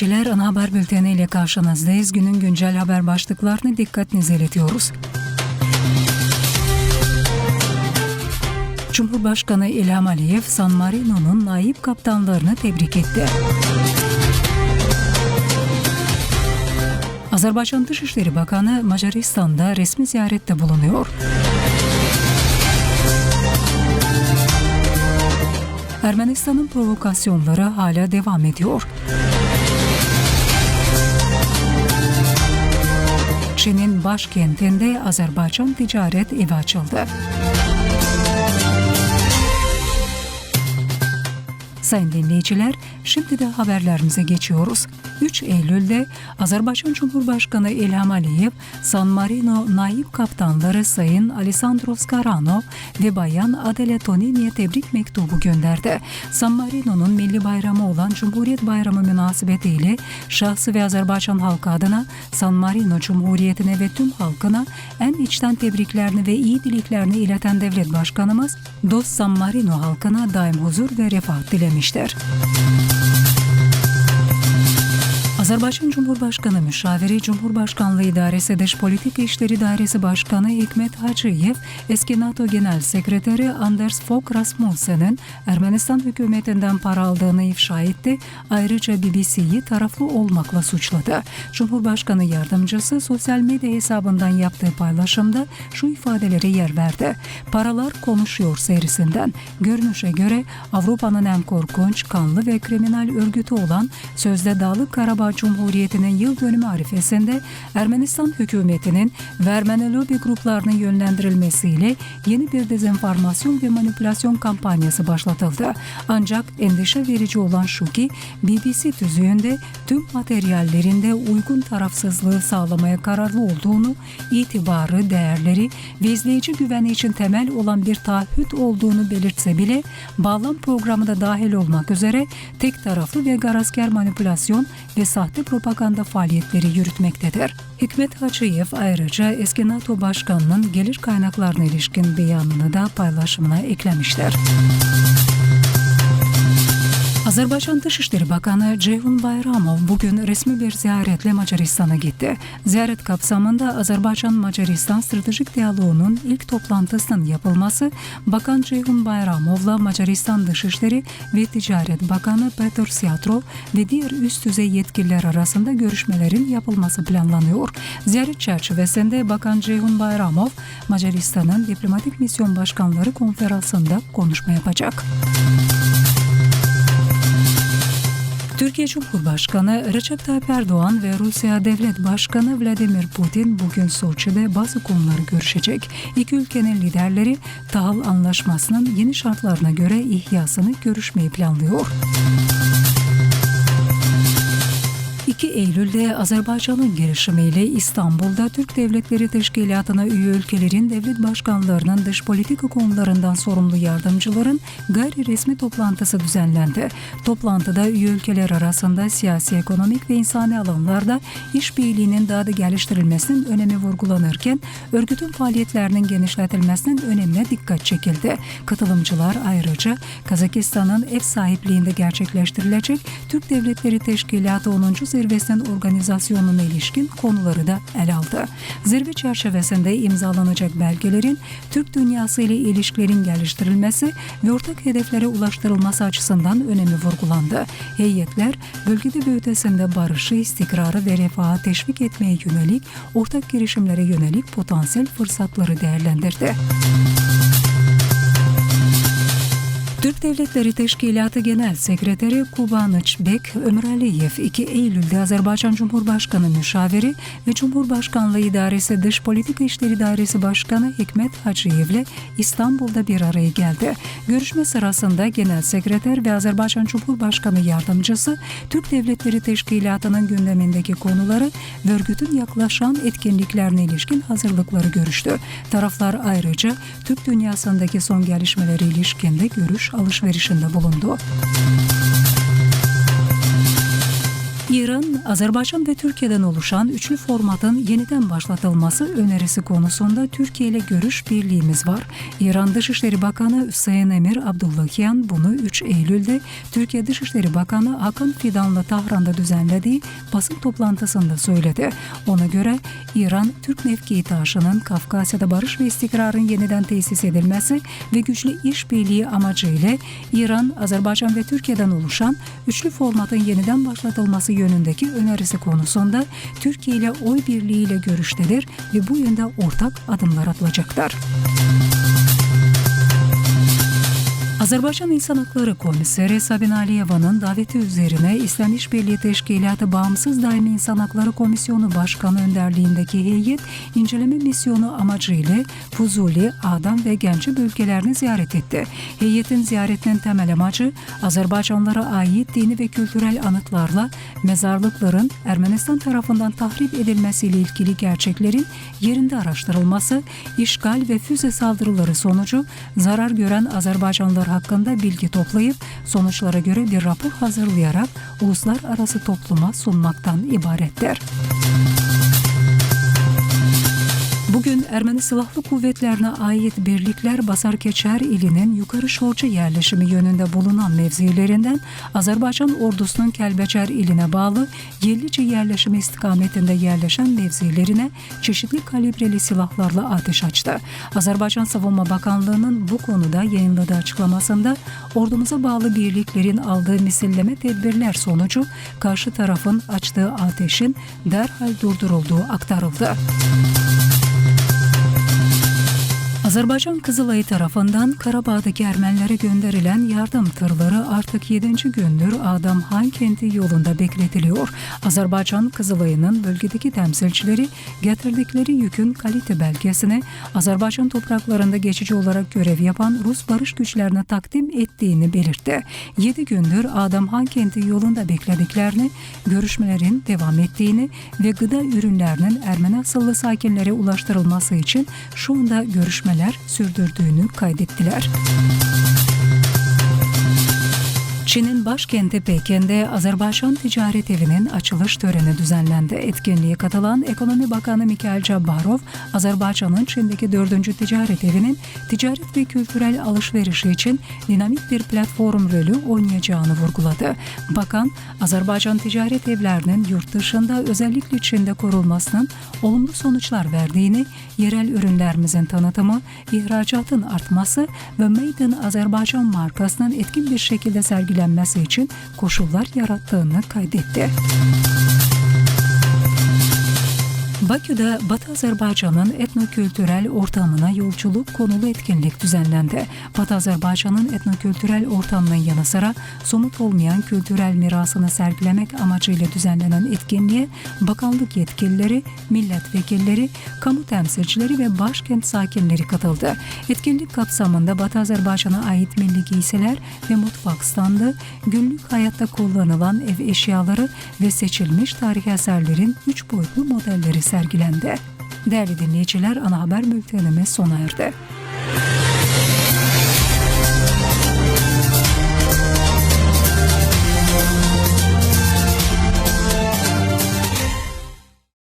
dinleyiciler, ana haber bülteni ile karşınızdayız. Günün güncel haber başlıklarını dikkatinize iletiyoruz. Cumhurbaşkanı İlham Aliyev, San Marino'nun naip kaptanlarını tebrik etti. Azerbaycan Dışişleri Bakanı Macaristan'da resmi ziyarette bulunuyor. Ermenistan'ın provokasyonları hala devam ediyor. Çin'in başkentinde Azerbaycan ticaret evi açıldı. Sayın dinleyiciler, şimdi de haberlerimize geçiyoruz. 3 Eylül'de Azerbaycan Cumhurbaşkanı İlham Aliyev, San Marino naip kaptanları Sayın Alessandro Scarano ve Bayan Adele Tonini'ye tebrik mektubu gönderdi. San Marino'nun milli bayramı olan Cumhuriyet Bayramı münasebetiyle şahsı ve Azerbaycan halkı adına San Marino Cumhuriyeti'ne ve tüm halkına en içten tebriklerini ve iyi dileklerini ileten devlet başkanımız, dost San Marino halkına daim huzur ve refah dilemiştir. Azerbaycan Cumhurbaşkanı Müşaviri Cumhurbaşkanlığı İdaresi Dış Politika İşleri Dairesi Başkanı Hikmet Hacıyev, eski NATO Genel Sekreteri Anders Fogh Rasmussen'in Ermenistan hükümetinden para aldığını ifşa etti. Ayrıca BBC'yi taraflı olmakla suçladı. Cumhurbaşkanı yardımcısı sosyal medya hesabından yaptığı paylaşımda şu ifadelere yer verdi. Paralar konuşuyor serisinden. Görünüşe göre Avrupa'nın en korkunç, kanlı ve kriminal örgütü olan sözde Dağlık Karabağ Cumhuriyeti'nin yıl dönümü arifesinde Ermenistan hükümetinin ve Ermeni lobi gruplarının yönlendirilmesiyle yeni bir dezenformasyon ve manipülasyon kampanyası başlatıldı. Ancak endişe verici olan şu ki BBC tüzüğünde tüm materyallerinde uygun tarafsızlığı sağlamaya kararlı olduğunu, itibarı, değerleri ve izleyici güveni için temel olan bir taahhüt olduğunu belirtse bile bağlam programı da dahil olmak üzere tek taraflı ve garasker manipülasyon ve sahte propaganda faaliyetleri yürütmektedir. Hikmet Hacıyev ayrıca eski NATO Başkanı'nın gelir kaynaklarına ilişkin beyanını da paylaşımına eklemiştir. Azerbaycan Dışişleri Bakanı Ceyhun Bayramov bugün resmi bir ziyaretle Macaristan'a gitti. Ziyaret kapsamında Azerbaycan-Macaristan stratejik diyaloğunun ilk toplantısının yapılması, Bakan Ceyhun Bayramov'la Macaristan Dışişleri ve Ticaret Bakanı Petr Siatrov ve diğer üst düzey yetkililer arasında görüşmelerin yapılması planlanıyor. Ziyaret çerçevesinde Bakan Ceyhun Bayramov, Macaristan'ın diplomatik misyon başkanları konferansında konuşma yapacak. Türkiye Cumhurbaşkanı Recep Tayyip Erdoğan ve Rusya Devlet Başkanı Vladimir Putin bugün Soçi'de bazı konuları görüşecek. İki ülkenin liderleri tahıl anlaşmasının yeni şartlarına göre ihyasını görüşmeyi planlıyor. 2 Eylül'de Azerbaycan'ın girişimiyle İstanbul'da Türk Devletleri Teşkilatı'na üye ülkelerin devlet başkanlarının dış politika konularından sorumlu yardımcıların gayri resmi toplantısı düzenlendi. Toplantıda üye ülkeler arasında siyasi, ekonomik ve insani alanlarda işbirliğinin daha da geliştirilmesinin önemi vurgulanırken örgütün faaliyetlerinin genişletilmesinin önemine dikkat çekildi. Katılımcılar ayrıca Kazakistan'ın ev sahipliğinde gerçekleştirilecek Türk Devletleri Teşkilatı 10 zirvesinin organizasyonuna ilişkin konuları da ele aldı. Zirve çerçevesinde imzalanacak belgelerin Türk dünyası ile ilişkilerin geliştirilmesi ve ortak hedeflere ulaştırılması açısından önemi vurgulandı. Heyetler bölgede ve ötesinde barışı, istikrarı ve refahı teşvik etmeye yönelik ortak girişimlere yönelik potansiyel fırsatları değerlendirdi. Türk Devletleri Teşkilatı Genel Sekreteri Kubanıç Bek Ömür Aliyev 2 Eylül'de Azerbaycan Cumhurbaşkanı Müşaviri ve Cumhurbaşkanlığı İdaresi Dış Politika İşleri Dairesi Başkanı Hikmet Hacıyev'le İstanbul'da bir araya geldi. Görüşme sırasında Genel Sekreter ve Azerbaycan Cumhurbaşkanı Yardımcısı Türk Devletleri Teşkilatı'nın gündemindeki konuları ve örgütün yaklaşan etkinliklerine ilişkin hazırlıkları görüştü. Taraflar ayrıca Türk dünyasındaki son gelişmeleri ilişkinde görüş alışverişinde bulundu. Azerbaycan ve Türkiye'den oluşan üçlü formatın yeniden başlatılması önerisi konusunda Türkiye ile görüş birliğimiz var. İran Dışişleri Bakanı Hüseyin Emir Abdullahian bunu 3 Eylül'de Türkiye Dışişleri Bakanı Hakan Fidan'la Tahran'da düzenlediği basın toplantısında söyledi. Ona göre İran, Türk mevkii taşının Kafkasya'da barış ve istikrarın yeniden tesis edilmesi ve güçlü işbirliği amacıyla İran, Azerbaycan ve Türkiye'den oluşan üçlü formatın yeniden başlatılması yönündeki önerisi konusunda Türkiye ile oy birliğiyle görüştedir ve bu yönde ortak adımlar atılacaklar. Azerbaycan İnsan Hakları Komiseri Sabine Aliyeva'nın daveti üzerine İslam İşbirliği Teşkilatı Bağımsız Daimi İnsan Hakları Komisyonu Başkanı önderliğindeki heyet inceleme misyonu amacıyla Fuzuli, Adam ve Genci bölgelerini ziyaret etti. Heyetin ziyaretinin temel amacı Azerbaycanlara ait dini ve kültürel anıtlarla mezarlıkların Ermenistan tarafından tahrip edilmesiyle ilgili gerçeklerin yerinde araştırılması, işgal ve füze saldırıları sonucu zarar gören Azerbaycanlılar hakkında bilgi toplayıp sonuçlara göre bir rapor hazırlayarak uluslararası topluma sunmaktan ibarettir. Bugün Ermeni Silahlı Kuvvetlerine ait birlikler Basarkeçer ilinin Yukarı Şorcu yerleşimi yönünde bulunan mevzilerinden Azerbaycan ordusunun Kelbeçer iline bağlı Yellice yerleşimi istikametinde yerleşen mevzilerine çeşitli kalibreli silahlarla ateş açtı. Azerbaycan Savunma Bakanlığı'nın bu konuda yayınladığı açıklamasında ordumuza bağlı birliklerin aldığı misilleme tedbirler sonucu karşı tarafın açtığı ateşin derhal durdurulduğu aktarıldı. Azerbaycan Kızılayı tarafından Karabağ'daki Ermenilere gönderilen yardım tırları artık 7. gündür Adam Han kenti yolunda bekletiliyor. Azerbaycan Kızılayı'nın bölgedeki temsilcileri getirdikleri yükün kalite belgesini Azerbaycan topraklarında geçici olarak görev yapan Rus barış güçlerine takdim ettiğini belirtti. 7 gündür Adam Han kenti yolunda beklediklerini, görüşmelerin devam ettiğini ve gıda ürünlerinin Ermeni asıllı sakinlere ulaştırılması için şu anda görüşmeler sürdürdüğünü kaydettiler. Çin'in başkenti Pekin'de Azerbaycan Ticaret Evi'nin açılış töreni düzenlendi. Etkinliğe katılan Ekonomi Bakanı Mikhail Cabbarov, Azerbaycan'ın Çin'deki dördüncü ticaret evinin ticaret ve kültürel alışverişi için dinamik bir platform rolü oynayacağını vurguladı. Bakan, Azerbaycan ticaret evlerinin yurt dışında özellikle Çin'de kurulmasının olumlu sonuçlar verdiğini, yerel ürünlerimizin tanıtımı, ihracatın artması ve Made in Azerbaycan markasının etkin bir şekilde sergilenmesi için koşullar yarattığını kaydetti. Bakü'de Batı Azerbaycan'ın etnokültürel ortamına yolculuk konulu etkinlik düzenlendi. Batı Azerbaycan'ın etnokültürel ortamının yanı sıra somut olmayan kültürel mirasını sergilemek amacıyla düzenlenen etkinliğe bakanlık yetkilileri, milletvekilleri, kamu temsilcileri ve başkent sakinleri katıldı. Etkinlik kapsamında Batı Azerbaycan'a ait milli giysiler ve mutfak standı, günlük hayatta kullanılan ev eşyaları ve seçilmiş tarih eserlerin üç boyutlu modelleri sergilendi. Değerli dinleyiciler ana haber bültenimiz sona erdi.